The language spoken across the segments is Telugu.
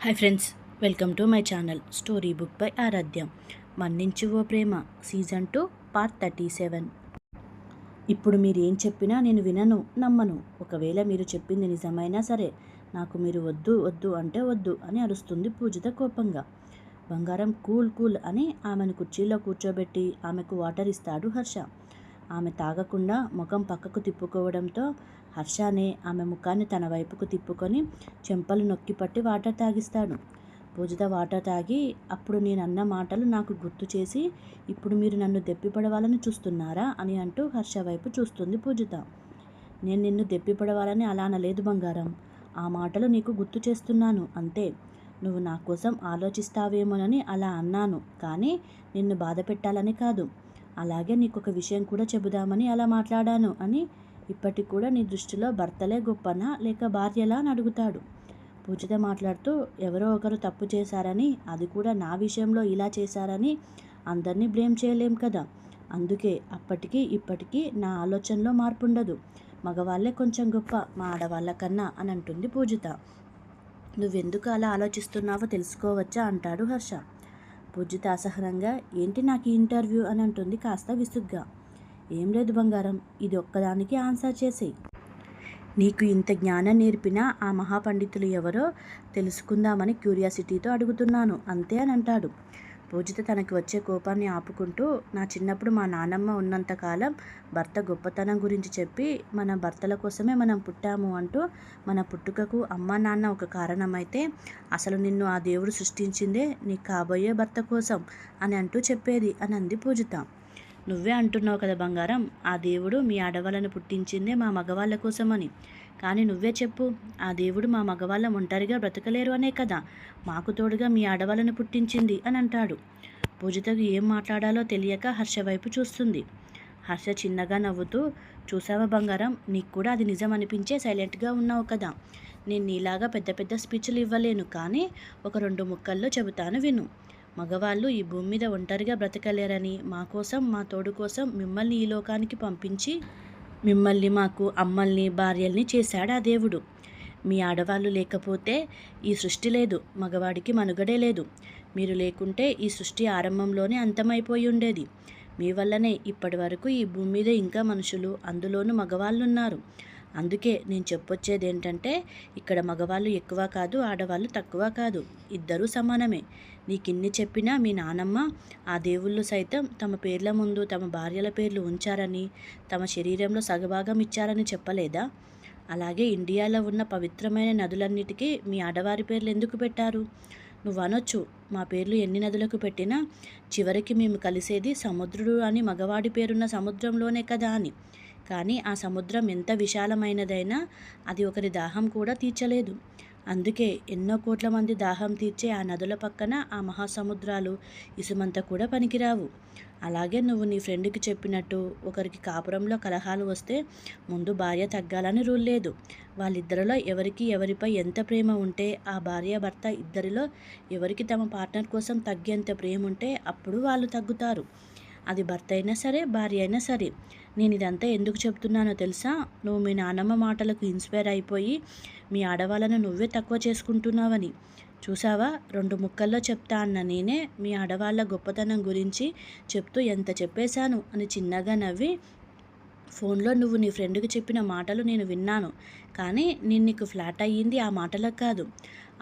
Hi friends welcome to my channel story book by Aradhyam. మన్నించు ఓ ప్రేమ season two part thirty seven. ఇప్పుడు మీరు ఏం చెప్పినా నేను వినను నమ్మను. ఒకవేళ మీరు చెప్పింది నిజమైనా సరే నాకు మీరు వద్దు వద్దు అంటే వద్దు అని అరుస్తుంది పూజిత కోపంగా. బంగారం కూల్ కూల్ అని ఆమెను కుర్చీలో కూర్చోబెట్టి ఆమెకు వాటర్ ఇస్తాడు హర్ష. ఆమె తాగకుండా ముఖం పక్కకు తిప్పుకోవడంతో హర్షానే ఆమె ముఖాన్ని తన వైపుకు తిప్పుకొని చెంపలు నొక్కిపట్టి వాటర్ తాగిస్తాడు. పూజిత వాటర్ తాగి అప్పుడు నేను అన్న మాటలు నాకు గుర్తు చేసి ఇప్పుడు మీరు నన్ను దెప్పిపడవాలని చూస్తున్నారా? అని అంటూ హర్ష వైపు చూస్తుంది పూజిత నేను నిన్ను దెప్పిపడవాలని అలా అనలేదు బంగారం. ఆ మాటలు నీకు గుర్తు చేస్తున్నాను అంతే. నువ్వు నా కోసం ఆలోచిస్తావేమోనని అలా అన్నాను కానీ నిన్ను బాధ పెట్టాలని కాదు. అలాగే నీకు ఒక విషయం కూడా చెబుదామని అలా మాట్లాడాను అని ఇప్పటికి కూడా నీ దృష్టిలో భర్తలే గొప్పనా లేక భార్యలా అని అడుగుతాడు. పూజిత మాట్లాడుతూ ఎవరో ఒకరు తప్పు చేశారని అది కూడా నా విషయంలో ఇలా చేశారని అందరినీ బ్లేమ్ చేయలేం కదా. అందుకే అప్పటికి ఇప్పటికీ నా ఆలోచనలో మార్పు ఉండదు మగవాళ్ళే కొంచెం గొప్ప మా ఆడవాళ్ళ కన్నా అని అంటుంది పూజిత. నువ్వెందుకు అలా ఆలోచిస్తున్నావో తెలుసుకోవచ్చా అంటాడు హర్ష. పూజిత అసహనంగా ఏంటి నాకు ఈ ఇంటర్వ్యూ? అని అంటుంది కాస్త విసుగ్గా. ఏం లేదు బంగారం ఇది ఒక్కదానికి ఆన్సర్ చేసేయి. నీకు ఇంత జ్ఞానం నేర్పిన ఆ మహాపండితులు ఎవరో తెలుసుకుందామని క్యూరియాసిటీతో అడుగుతున్నాను అంతే అని అంటాడు. పూజిత తనకి వచ్చే కోపాన్ని ఆపుకుంటూ నా చిన్నప్పుడు మా నానమ్మ ఉన్నంతకాలం భర్త గొప్పతనం గురించి చెప్పి మన భర్తల కోసమే మనం పుట్టాము అంటూ మన పుట్టుకకు అమ్మ నాన్న ఒక కారణమైతే అసలు నిన్ను ఆ దేవుడు సృష్టించిందే నీ కాబోయే భర్త కోసం అని అంటూ చెప్పేది అని అంది పూజిత. నువ్వే అంటున్నావు కదా బంగారం ఆ దేవుడు మీ ఆడవాళ్ళను పుట్టించిందే మా మగవాళ్ళ కోసమని. కానీ నువ్వే చెప్పు ఆ దేవుడు మా మగవాళ్ళం ఒంటరిగా బ్రతకలేరు అనే కదా మాకు తోడుగా మీ ఆడవాళ్ళను పుట్టించింది అని అంటాడు. పూజితకు ఏం మాట్లాడాలో తెలియక హర్ష వైపు చూస్తుంది. హర్ష చిన్నగా నవ్వుతూ చూసావా బంగారం నీకు కూడా అది నిజం అనిపించే సైలెంట్గా ఉన్నావు కదా. నేను నీలాగా పెద్ద పెద్ద స్పీచ్లు ఇవ్వలేను కానీ ఒక రెండు ముక్కల్లో చెబుతాను విను. మగవాళ్ళు ఈ భూమి మీద ఒంటరిగా బ్రతకలేరని మా కోసం మా తోడు కోసం మిమ్మల్ని ఈ లోకానికి పంపించి మిమ్మల్ని మాకు అమ్మల్ని భార్యల్ని చేశాడు ఆ దేవుడు. మీ ఆడవాళ్ళు లేకపోతే ఈ సృష్టి లేదు మగవాడికి మనుగడే లేదు. మీరు లేకుంటే ఈ సృష్టి ఆరంభంలోనే అంతమైపోయి ఉండేది. మీ వల్లనే ఇప్పటి వరకు ఈ భూమి మీద ఇంకా మనుషులు అందులోనూ మగవాళ్ళు ఉన్నారు అందుకే నేను చెప్పొచ్చేది ఏంటంటే ఇక్కడ మగవాళ్ళు ఎక్కువ కాదు ఆడవాళ్ళు తక్కువ కాదు. ఇద్దరూ సమానమే. నీకిన్ని చెప్పినా మీ నానమ్మ ఆ దేవుళ్ళు సైతం తమ పేర్ల ముందు తమ భార్యల పేర్లు ఉంచారని తమ శరీరంలో సగభాగం ఇచ్చారని చెప్పలేదా? అలాగే ఇండియాలో ఉన్న పవిత్రమైన నదులన్నిటికీ మీ ఆడవారి పేర్లు ఎందుకు పెట్టారు? నువ్వు అనొచ్చు మా పేర్లు ఎన్ని నదులకు పెట్టినా చివరికి మేము కలిసేది సముద్రుడు అని మగవాడి పేరున్న సముద్రంలోనే కదా అని. కానీ ఆ సముద్రం ఎంత విశాలమైనదైనా అది ఒకరి దాహం కూడా తీర్చలేదు. అందుకే ఎన్నో కోట్ల మంది దాహం తీర్చే ఆ నదుల పక్కన ఆ మహాసముద్రాలు ఇసుమంతా కూడా పనికిరావు. అలాగే నువ్వు నీ ఫ్రెండ్కి చెప్పినట్టు ఒకరికి కాపురంలో కలహాలు వస్తే ముందు భార్య తగ్గాలని రూల్ లేదు. వాళ్ళిద్దరిలో ఎవరికి ఎవరిపై ఎంత ప్రేమ ఉంటే ఆ భార్య భర్త ఇద్దరిలో ఎవరికి తమ పార్ట్నర్ కోసం తగ్గేంత ప్రేమ ఉంటే అప్పుడు వాళ్ళు తగ్గుతారు. అది భర్త అయినా సరే భార్య అయినా సరే. నేను ఇదంతా ఎందుకు చెప్తున్నానో తెలుసా? నువ్వు మీ నాన్నమ్మ మాటలకు ఇన్స్పైర్ అయిపోయి మీ ఆడవాళ్ళను నువ్వే తక్కువ చేసుకుంటున్నావని. చూసావా? రెండు ముక్కల్లో చెప్తా అన్న నేనే మీ ఆడవాళ్ళ గొప్పతనం గురించి చెప్తూ ఎంత చెప్పేశాను అని చిన్నగా నవ్వి ఫోన్లో నువ్వు నీ ఫ్రెండ్కి చెప్పిన మాటలు నేను విన్నాను. కానీ నేను నీకు ఫ్లాట్ అయ్యింది ఆ మాటలకు కాదు.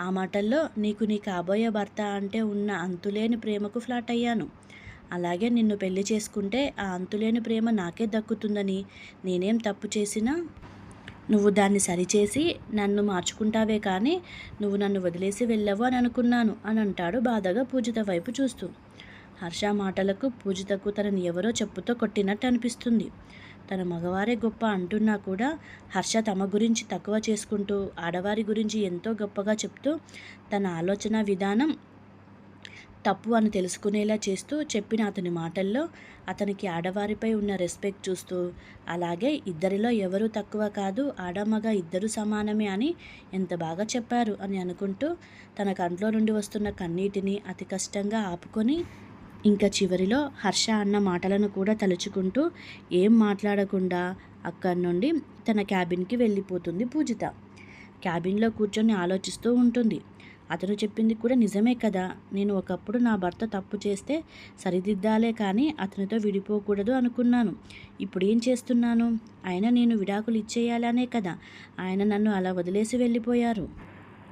ఆ మాటల్లో నీకు నీ కాబోయే భర్త అంటే ఉన్న అంతులేని ప్రేమకు ఫ్లాట్ అయ్యాను. అలాగే నిన్ను పెళ్ళి చేసుకుంటే ఆ అంతులేని ప్రేమ నాకే దక్కుతుందని నేనేం తప్పు చేసినా నువ్వు దాన్ని సరిచేసి నన్ను మార్చుకుంటావే కానీ నువ్వు నన్ను వదిలేసి వెళ్ళవు అని అనుకున్నాను అని అంటాడు బాధగా పూజిత వైపు చూస్తూ. హర్ష మాటలకు పూజితకు తనని ఎవరో చెప్పుతో కొట్టినట్టు అనిపిస్తుంది. తన మగవారే గొప్ప అంటున్నా కూడా హర్ష తమ గురించి తక్కువ చేసుకుంటూ ఆడవారి గురించి ఎంతో గొప్పగా చెప్తూ తన ఆలోచన విధానం తప్పు అని తెలుసుకునేలా చేస్తూ చెప్పిన అతని మాటల్లో అతనికి ఆడవారిపై ఉన్న రెస్పెక్ట్ చూస్తూ అలాగే ఇద్దరిలో ఎవరు తక్కువ కాదు ఆడమగ ఇద్దరు సమానమే అని ఎంత బాగా చెప్పారు అని అనుకుంటూ తన కంట్లో నుండి వస్తున్న కన్నీటిని అతి కష్టంగా ఆపుకొని ఇంకా చివరిలో హర్ష అన్న మాటలను కూడా తలుచుకుంటూ ఏం మాట్లాడకుండా అక్కడి నుండి తన క్యాబిన్కి వెళ్ళిపోతుంది పూజిత. క్యాబిన్లో కూర్చొని ఆలోచిస్తూ ఉంటుంది. అతను చెప్పింది కూడా నిజమే కదా. నేను ఒకప్పుడు నా భర్త తప్పు చేస్తే సరిదిద్దాలే కానీ అతనితో విడిపోకూడదు అనుకున్నాను. ఇప్పుడు ఏం చేస్తున్నాను? ఆయన నేను విడాకులు ఇచ్చేయాలనే కదా. ఆయన నన్ను అలా వదిలేసి వెళ్ళిపోయారు.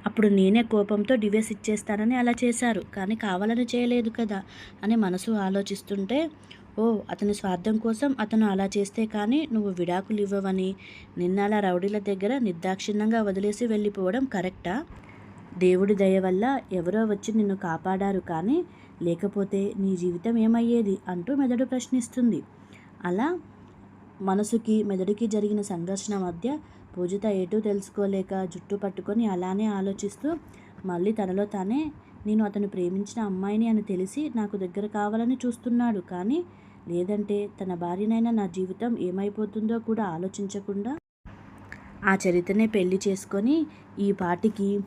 అప్పుడు నేనే కోపంతో డివోర్స్ ఇచ్చేస్తానని అలా చేశారు. కానీ కావాలని చేయలేదు కదా అని మనసు ఆలోచిస్తుంటే ఓ అతని స్వార్థం కోసం అతను అలా చేస్తే కానీ నువ్వు విడాకులు ఇవ్వవని నిన్న అలా రౌడీల దగ్గర నిర్దాక్షిణ్యంగా వదిలేసి వెళ్ళిపోవడం కరెక్టా? దేవుడి దయ వల్ల ఎవరో వచ్చి నిన్ను కాపాడారు కానీ లేకపోతే నీ జీవితం ఏమయ్యేది అంటూ మెదడు ప్రశ్నిస్తుంది. అలా మనసుకి మెదడుకి జరిగిన సంఘర్షణ మధ్య పూజిత ఏటూ తెలుసుకోలేక జుట్టు పట్టుకొని అలానే ఆలోచిస్తూ మళ్ళీ తనలో తానే నేను అతను ప్రేమించిన అమ్మాయిని అని తెలిసి నాకు దగ్గర కావాలని చూస్తున్నాడు కానీ లేదంటే తన భార్యనైనా నా జీవితం ఏమైపోతుందో కూడా ఆలోచించకుండా ఆ చరిత్రనే పెళ్ళి చేసుకొని ఈ పాటికి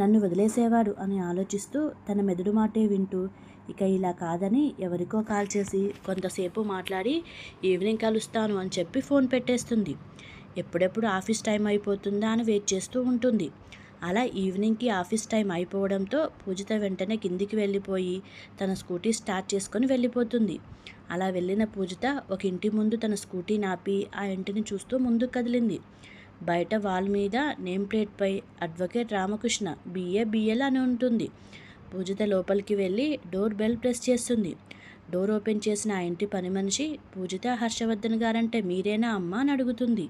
నన్ను వదిలేసేవాడు అని ఆలోచిస్తూ తన మెదడు మాటే వింటూ ఇక ఇలా కాదని ఎవరికో కాల్ చేసి కొంతసేపు మాట్లాడి ఈవినింగ్ కలుస్తాను అని చెప్పి ఫోన్ పెట్టేస్తుంది. ఎప్పుడెప్పుడు ఆఫీస్ టైం అయిపోతుందా అని వెయిట్ చేస్తూ ఉంటుంది. అలా ఈవినింగ్కి ఆఫీస్ టైం అయిపోవడంతో పూజిత వెంటనే కిందికి వెళ్ళిపోయి తన స్కూటీ స్టార్ట్ చేసుకొని వెళ్ళిపోతుంది. అలా వెళ్ళిన పూజిత ఒక ఇంటి ముందు తన స్కూటీ నాపి ఆ ఇంటిని చూస్తూ ముందుకు కదిలింది. బయట వాల్ మీద నేమ్ ప్లేట్పై అడ్వకేట్ రామకృష్ణ బిఏ బిఎల్ అని ఉంటుంది. పూజిత లోపలికి వెళ్ళి డోర్ బెల్ ప్రెస్ చేస్తుంది. డోర్ ఓపెన్ చేసిన ఆ ఇంటి పని మనిషి పూజిత హర్షవర్ధన్ గారంటే మీరేనా అమ్మా అని అడుగుతుంది.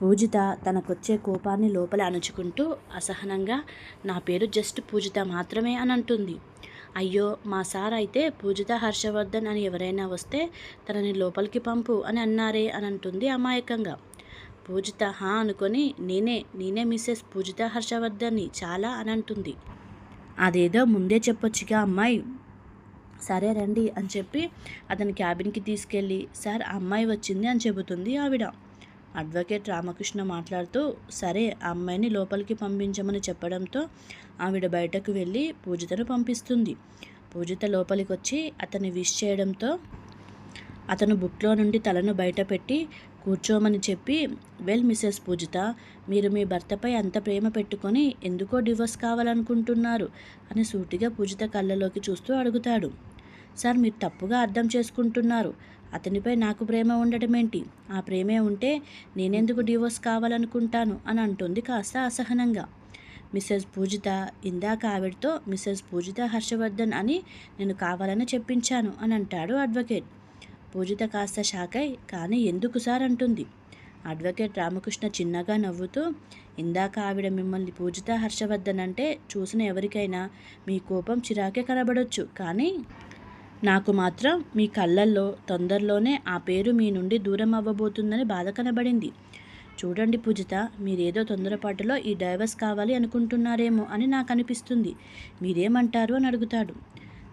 పూజిత తనకొచ్చే కోపాన్ని లోపల అణుచుకుంటూ అసహనంగా నా పేరు జస్ట్ పూజిత మాత్రమే అని అంటుంది. అయ్యో మా సార్ అయితే పూజిత హర్షవర్ధన్ అని ఎవరైనా వస్తే తనని లోపలికి పంపు అని అన్నారే అని అంటుంది అమాయకంగా. పూజిత హా అనుకొని నేనే నేనే మిస్సెస్ పూజిత హర్షవర్ధన్ని చాలా అని అంటుంది. అదేదో ముందే చెప్పొచ్చుగా అమ్మాయి. సరే రండి అని చెప్పి అతని క్యాబిన్కి తీసుకెళ్ళి సార్ అమ్మాయి వచ్చింది అని చెబుతుంది ఆవిడ. అడ్వకేట్ రామకృష్ణ మాట్లాడుతూ సరే ఆ అమ్మాయిని లోపలికి పంపించమని చెప్పడంతో ఆవిడ బయటకు వెళ్ళి పూజితను పంపిస్తుంది. పూజిత లోపలికి వచ్చి అతన్ని విష్ చేయడంతో అతను బుక్లో నుండి తలను బయటపెట్టి కూర్చోమని చెప్పి వెల్ మిసెస్ పూజిత మీరు మీ భర్తపై అంత ప్రేమ పెట్టుకొని ఎందుకో డివోర్స్ కావాలనుకుంటున్నారు? అని సూటిగా పూజిత కళ్ళలోకి చూస్తూ అడుగుతాడు. సార్ మీరు తప్పుగా అర్థం చేసుకుంటున్నారు. అతనిపై నాకు ప్రేమ ఉండటం ఏంటి ఆ ప్రేమే ఉంటే నేనెందుకు డివోర్స్ కావాలనుకుంటాను? అని అంటుంది కాస్త అసహనంగా. మిస్సెస్ పూజిత ఇందాక ఆవిడతో మిస్సెస్ పూజిత హర్షవర్ధన్ అని నేను కావాలని చెప్పించాను అని అంటాడు అడ్వకేట్. పూజిత కాస్త షాకై కానీ ఎందుకు సార్? అంటుంది. అడ్వకేట్ రామకృష్ణ చిన్నగా నవ్వుతూ ఇందాక ఆవిడ మిమ్మల్ని పూజిత హర్షవర్ధన్ అంటే చూసిన ఎవరికైనా మీ కోపం చిరాకే కనబడొచ్చు కానీ నాకు మాత్రం మీ కళ్ళల్లో తొందరలోనే ఆ పేరు మీ నుండి దూరం అవ్వబోతుందని బాధ కనబడింది. చూడండి పూజిత మీరేదో తొందరపాటులో ఈ డైవర్స్ కావాలి అనుకుంటున్నారేమో అని నాకు అనిపిస్తుంది. మీరేమంటారు? అని అడుగుతాడు.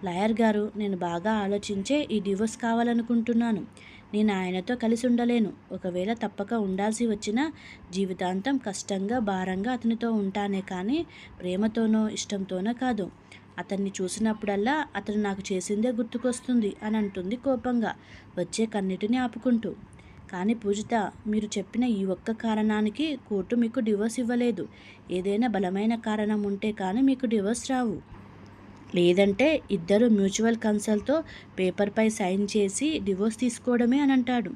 లాయర్ గారు నేను బాగా ఆలోచించే ఈ డివోర్స్ కావాలనుకుంటున్నాను. నేను ఆయనతో కలిసి ఉండలేను. ఒకవేళ తప్పక ఉండాల్సి వచ్చిన జీవితాంతం కష్టంగా భారంగా అతనితో ఉంటానే కానీ ప్రేమతోనో ఇష్టంతోనో కాదు. అతన్ని చూసినప్పుడల్లా అతను నాకు చేసిందే గుర్తుకొస్తుంది అని అంటుంది కోపంగా వచ్చే కన్నిటిని ఆపుకుంటూ. కానీ పూజిత మీరు చెప్పిన ఈ ఒక్క కారణానికి కోర్టు మీకు డివోర్స్ ఇవ్వలేదు. ఏదైనా బలమైన కారణం ఉంటే కానీ మీకు డివోర్స్ రావు. లేదంటే ఇద్దరు మ్యూచువల్ కన్సల్ట్తో పేపర్పై సైన్ చేసి డివోర్స్ తీసుకోవడమే అని అంటాడు.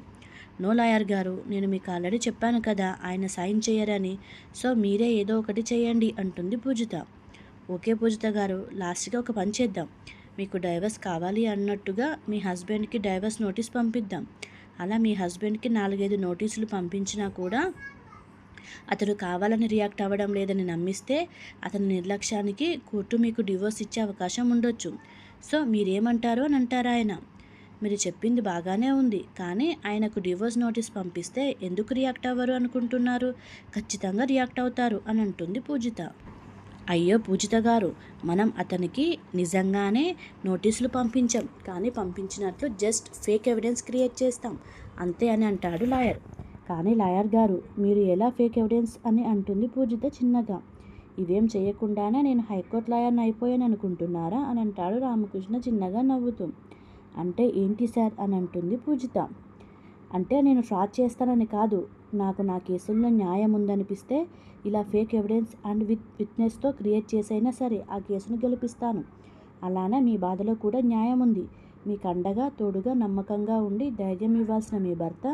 నో లాయర్ గారు నేను మీకు ఆల్రెడీ చెప్పాను కదా ఆయన సైన్ చేయరని. సో మీరే ఏదో ఒకటి చేయండి అంటుంది పూజిత. ఓకే పూజిత గారు లాస్ట్గా ఒక పని చేద్దాం. మీకు డైవర్స్ కావాలి అన్నట్టుగా మీ హస్బెండ్కి డైవర్స్ నోటీస్ పంపిద్దాం. అలా మీ హస్బెండ్కి నాలుగైదు నోటీసులు పంపించినా కూడా అతడు కావాలని రియాక్ట్ అవ్వడం లేదని నమ్మిస్తే అతని నిర్లక్ష్యానికి కోర్టు మీకు డివోర్స్ ఇచ్చే అవకాశం ఉండొచ్చు. సో మీరేమంటారు అని అంటారు ఆయన. మీరు చెప్పింది బాగానే ఉంది కానీ ఆయనకు డివోర్స్ నోటీస్ పంపిస్తే ఎందుకు రియాక్ట్ అవ్వరు అనుకుంటున్నారు? ఖచ్చితంగా రియాక్ట్ అవుతారు అని అంటుంది పూజిత. అయ్యో పూజిత గారు మనం అతనికి నిజంగానే నోటీసులు పంపించాం కానీ పంపించినట్లు జస్ట్ ఫేక్ ఎవిడెన్స్ క్రియేట్ చేస్తాం అంతే అని అంటాడు లాయర్. కానీ లాయర్ గారు మీరు ఎలా ఫేక్ ఎవిడెన్స్ అని అంటుంది పూజిత చిన్నగా. ఇవేం చేయకుండానే నేను హైకోర్టు లాయర్ని అయిపోయాను అనుకుంటున్నారా అని అంటాడు రామకృష్ణ చిన్నగా నవ్వుతూ. అంటే ఏంటి సార్ అని అంటుంది పూజిత. అంటే నేను ఫ్రాడ్ చేస్తానని కాదు నాకు నా కేసుల్లో న్యాయం ఉందనిపిస్తే ఇలా ఫేక్ ఎవిడెన్స్ అండ్ విత్ విట్నెస్తో క్రియేట్ చేసైనా సరే ఆ కేసును గెలిపిస్తాను. అలానే మీ బాధలో కూడా న్యాయం ఉంది. మీకు అండగా తోడుగా నమ్మకంగా ఉండి ధైర్యం ఇవ్వాల్సిన మీ భర్త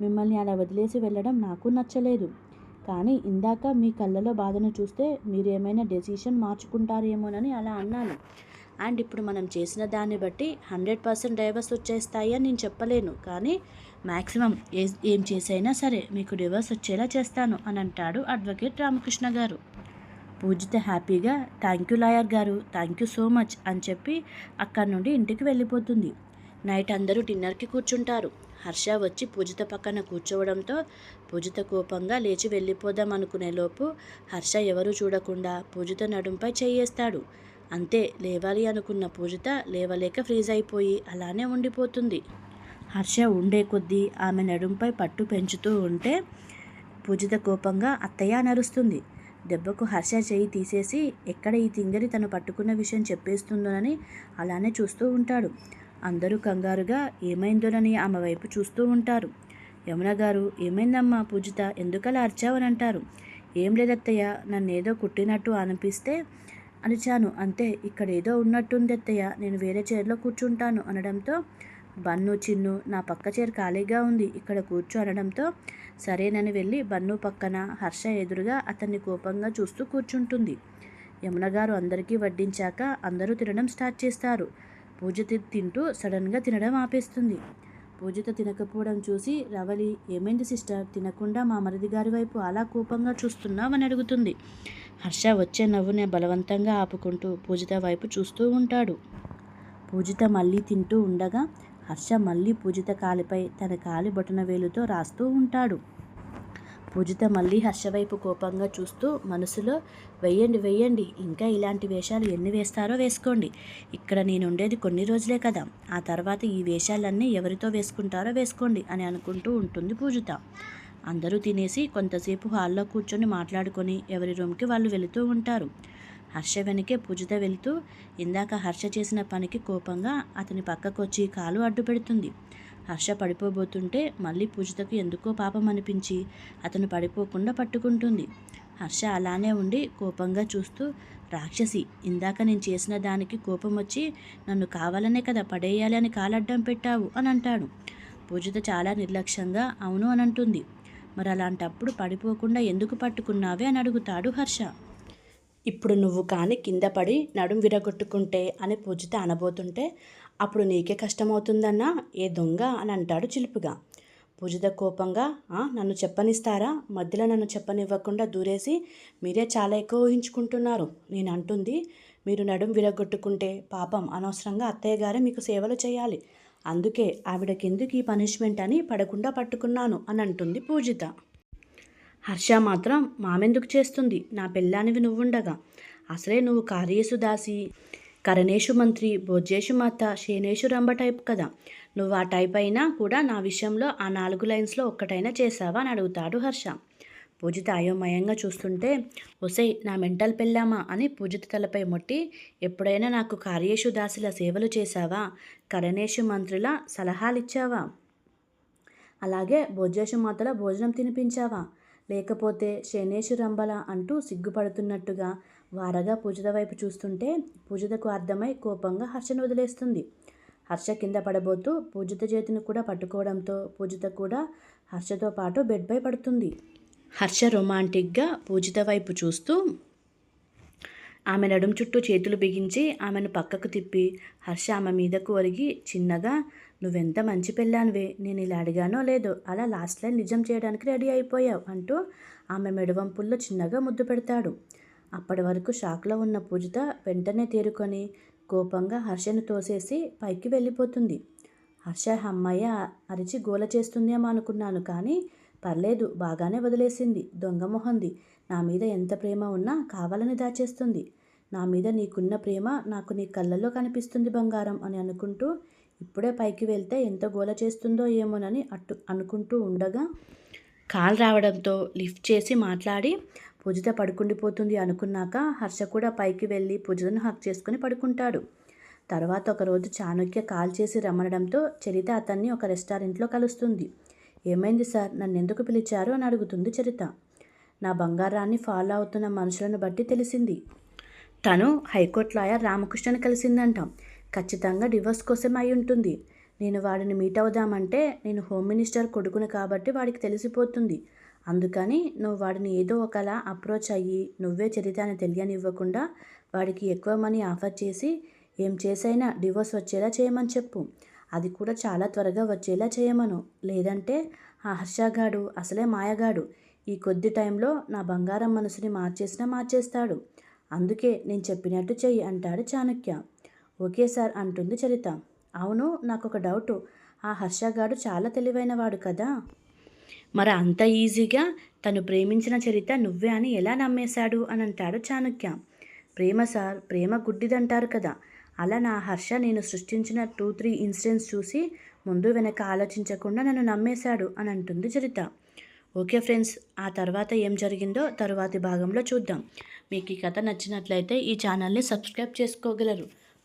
మిమ్మల్ని అలా వదిలేసి వెళ్ళడం నాకు నచ్చలేదు. కానీ ఇందాక మీ కళ్ళలో బాధను చూస్తే మీరేమైనా డెసిషన్ మార్చుకుంటారేమోనని అలా అన్నాను. అండ్ ఇప్పుడు మనం చేసిన దాన్ని బట్టి హండ్రెడ్ పర్సెంట్ డైవర్స్ వచ్చేస్తాయి అని నేను చెప్పలేను. కానీ మ్యాక్సిమం ఏ ఏం చేసైనా సరే మీకు డివర్స్ వచ్చేలా చేస్తాను అని అంటాడు అడ్వకేట్ రామకృష్ణ గారు. పూజిత హ్యాపీగా థ్యాంక్ యూ లాయర్ గారు థ్యాంక్ యూ సో మచ్ అని చెప్పి అక్కడి నుండి ఇంటికి వెళ్ళిపోతుంది. నైట్ అందరూ డిన్నర్కి కూర్చుంటారు. హర్ష వచ్చి పూజిత పక్కన కూర్చోవడంతో పూజిత కోపంగా లేచి వెళ్ళిపోదాం అనుకునే లోపు హర్ష ఎవరూ చూడకుండా పూజిత నడుంపై చేయేస్తాడు. అంతే లేవాలి అనుకున్న పూజిత లేవలేక ఫ్రీజ్ అయిపోయి అలానే ఉండిపోతుంది. హర్ష ఉండే కొద్దీ ఆమె నడుంపై పట్టు పెంచుతూ ఉంటే పూజిత కోపంగా అత్తయ్య నరుస్తుంది దెబ్బకు హర్ష చెయ్యి తీసేసి ఎక్కడ ఈ తింగరి తను పట్టుకున్న విషయం చెప్పేస్తుందోనని అలానే చూస్తూ ఉంటాడు. అందరూ కంగారుగా ఏమైందోనని ఆమె వైపు చూస్తూ ఉంటారు. యమున గారు ఏమైందమ్మా పూజిత? ఎందుకలా అరిచావని అంటారు ఏం లేదత్తయ్య నన్నేదో కుట్టినట్టు అనిపిస్తే అనిచాను అంతే ఇక్కడ ఏదో ఉన్నట్టుంది అత్తయ్య. నేను వేరే చైర్లో కూర్చుంటాను అనడంతో బన్ను చిన్ను నా పక్క చైర్ ఖాళీగా ఉంది. ఇక్కడ కూర్చో అనడంతో సరేనని వెళ్ళి బన్ను పక్కన హర్ష ఎదురుగా అతన్ని కోపంగా చూస్తూ కూర్చుంటుంది. యమున గారు అందరికీ వడ్డించాక అందరూ తినడం స్టార్ట్ చేస్తారు. పూజిత తింటూ సడన్గా తినడం ఆపేస్తుంది. పూజిత తినకపోవడం చూసి రవలి ఏమైంది సిస్టర్? తినకుండా మా మరిది గారి వైపు అలా కోపంగా చూస్తున్నావని అడుగుతుంది. హర్ష వచ్చే నవ్వునే బలవంతంగా ఆపుకుంటూ పూజిత వైపు చూస్తూ ఉంటాడు. పూజిత మళ్ళీ తింటూ ఉండగా హర్ష మళ్ళీ పూజిత కాలిపై తన కాలి బొటన వేలుతో రాస్తూ ఉంటాడు. పూజిత మళ్ళీ హర్ష వైపు కోపంగా చూస్తూ మనసులో వెయ్యండి వెయ్యండి ఇంకా ఇలాంటి వేషాలు ఎన్ని వేస్తారో వేసుకోండి. ఇక్కడ నేను ఉండేది కొన్ని రోజులే కదా. ఆ తర్వాత ఈ వేషాలన్నీ ఎవరితో వేసుకుంటారో వేసుకోండి అని అనుకుంటూ ఉంటుంది పూజిత అందరూ తినేసి కొంతసేపు హాల్లో కూర్చొని మాట్లాడుకొని ఎవరి రూమ్కి వాళ్ళు వెళుతూ ఉంటారు. హర్ష వెనకే పూజిత వెళుతూ ఇందాక హర్ష చేసిన పనికి కోపంగా అతని పక్కకొచ్చి కాలు అడ్డు పెడుతుంది హర్ష పడిపోబోతుంటే మళ్ళీ పూజితకు ఎందుకో పాపం అనిపించి అతను పడిపోకుండా పట్టుకుంటుంది. హర్ష అలానే ఉండి కోపంగా చూస్తూ రాక్షసి ఇందాక నేను చేసిన దానికి కోపం వచ్చి నన్ను కావాలనే కదా పడేయాలి అని కాలడ్డం పెట్టావు అని అంటాడు. పూజిత చాలా నిర్లక్ష్యంగా అవును అని అంటుంది. మరి అలాంటప్పుడు పడిపోకుండా ఎందుకు పట్టుకున్నావే అని అడుగుతాడు హర్ష. ఇప్పుడు నువ్వు కానీ కింద పడి నడుం విరగొట్టుకుంటే అని పూజిత అనబోతుంటే అప్పుడు నీకే కష్టమవుతుందన్నా? ఏ దొంగ? అని అంటాడు చిలుపుగా. పూజిత కోపంగా నన్ను చెప్పనిస్తారా? మధ్యలో నన్ను చెప్పనివ్వకుండా దూరేసి మీరే చాలా ఎక్కువ ఊహించుకుంటున్నారు. నేను అంటుంది మీరు నడుం విరగొట్టుకుంటే పాపం అనవసరంగా అత్తయ్య గారే మీకు సేవలు చేయాలి. అందుకే ఆవిడకెందుకు ఈ పనిష్మెంట్ అని పడకుండా పట్టుకున్నాను అని అంటుంది పూజిత. హర్ష మాత్రం మామెందుకు చేస్తుంది? నా పెళ్ళానివి నువ్వుండగా. అసలే నువ్వు కార్యేసు దాసి కరణేషు మంత్రి భోజేషు మాత శేనేషు రంభ టైప్ కదా. నువ్వు ఆ టైప్ అయినా కూడా నా విషయంలో ఆ నాలుగు లైన్స్లో ఒక్కటైనా చేసావా అని అడుగుతాడు హర్ష. పూజిత అయోమయంగా చూస్తుంటే ఒసై నా మెంటల్ పెళ్ళామా అని పూజిత తలపై మొట్టి ఎప్పుడైనా నాకు కార్యేషు దాసిల సేవలు చేశావా? కరణేషు మంత్రుల సలహాలిచ్చావా? అలాగే భోజేషు మాతల భోజనం తినిపించావా? లేకపోతే శనేషు రంబల అంటూ సిగ్గుపడుతున్నట్టుగా వారగా పూజిత వైపు చూస్తుంటే పూజితకు అర్థమై కోపంగా హర్షను వదిలేస్తుంది. హర్ష కింద పడబోతూ పూజిత చేతిని కూడా పట్టుకోవడంతో పూజిత కూడా హర్షతో పాటు బెడ్పై పడుతుంది. హర్ష రొమాంటిక్గా పూజిత వైపు చూస్తూ ఆమె నడుం చుట్టూ చేతులు బిగించి ఆమెను పక్కకు తిప్పి హర్ష ఆమె మీదకు ఒరిగి చిన్నగా నువ్వెంత మంచి పెళ్ళానివే? నేను ఇలా అడిగానో లేదో? అలా లాస్ట్ లైన్ నిజం చేయడానికి రెడీ అయిపోయావు అంటూ ఆమె మెడవంపుల్లో చిన్నగా ముద్దు పెడతాడు. అప్పటి వరకు షాక్లో ఉన్న పూజిత వెంటనే తేరుకొని కోపంగా హర్షను తోసేసి పైకి వెళ్ళిపోతుంది. హర్ష అమ్మయ్య అరిచి గోల చేస్తుందేమో అనుకున్నాను కానీ పర్లేదు బాగానే వదిలేసింది దొంగ మొహంది. నా మీద ఎంత ప్రేమ ఉన్నా కావాలని దాచేస్తుంది. నా మీద నీకున్న ప్రేమ నాకు నీ కళ్ళల్లో కనిపిస్తుంది బంగారం అని అనుకుంటూ ఇప్పుడే పైకి వెళ్తే ఎంత గోల చేస్తుందో ఏమోనని అట్టు అనుకుంటూ ఉండగా కాల్ రావడంతో లిఫ్ట్ చేసి మాట్లాడి పూజిత పడుకుండిపోతుంది అనుకున్నాక హర్ష కూడా పైకి వెళ్ళి పూజితను హక్ చేసుకుని పడుకుంటాడు. తర్వాత ఒకరోజు చాణక్య కాల్ చేసి రమ్మనడంతో చరిత అతన్ని ఒక రెస్టారెంట్లో కలుస్తుంది. ఏమైంది సార్? నన్ను ఎందుకు పిలిచారు? అని అడుగుతుంది చరిత. నా బంగారాన్ని ఫాలో అవుతున్న మనుషులను బట్టి తెలిసింది. తను హైకోర్టు లాయర్ రామకృష్ణను కలిసిందంట. ఖచ్చితంగా డివోర్స్ కోసం అయి ఉంటుంది. నేను వాడిని మీట్ అవుదామంటే నేను హోమ్ మినిస్టర్ కొడుకుని కాబట్టి వాడికి తెలిసిపోతుంది. అందుకని నువ్వు వాడిని ఏదో ఒకలా అప్రోచ్ అయ్యి నువ్వే చరిత అని తెలియనివ్వకుండా వాడికి ఎక్కువ మనీ ఆఫర్ చేసి ఏం చేసైనా డివోర్స్ వచ్చేలా చేయమని చెప్పు. అది కూడా చాలా త్వరగా వచ్చేలా చేయమను. లేదంటే ఆ హర్షగాడు అసలే మాయగాడు. ఈ కొద్ది టైంలో నా బంగారం మనసుని మార్చేసినా మార్చేస్తాడు. అందుకే నేను చెప్పినట్టు చెయ్యి అంటాడు చాణక్య. ఓకే సార్ అంటుంది చరిత. అవును నాకు ఒక డౌటు. ఆ హర్షగాడు చాలా తెలివైనవాడు కదా. మరి అంత ఈజీగా తను ప్రేమించిన చరిత నువ్వే అని ఎలా నమ్మేశాడు అని అంటాడు చాణక్య. ప్రేమ సార్ ప్రేమ గుడ్డిదంటారు కదా. అలా నా హర్ష నేను సృష్టించిన టూ త్రీ ఇన్సిడెంట్స్ చూసి ముందు వెనక ఆలోచించకుండా నన్ను నమ్మేశాడు అని అంటుంది చరిత. ఓకే ఫ్రెండ్స్ ఆ తర్వాత ఏం జరిగిందో తరువాతి భాగంలో చూద్దాం. మీకు ఈ కథ నచ్చినట్లయితే ఈ ఛానల్ని సబ్స్క్రైబ్ చేసుకోగలరు.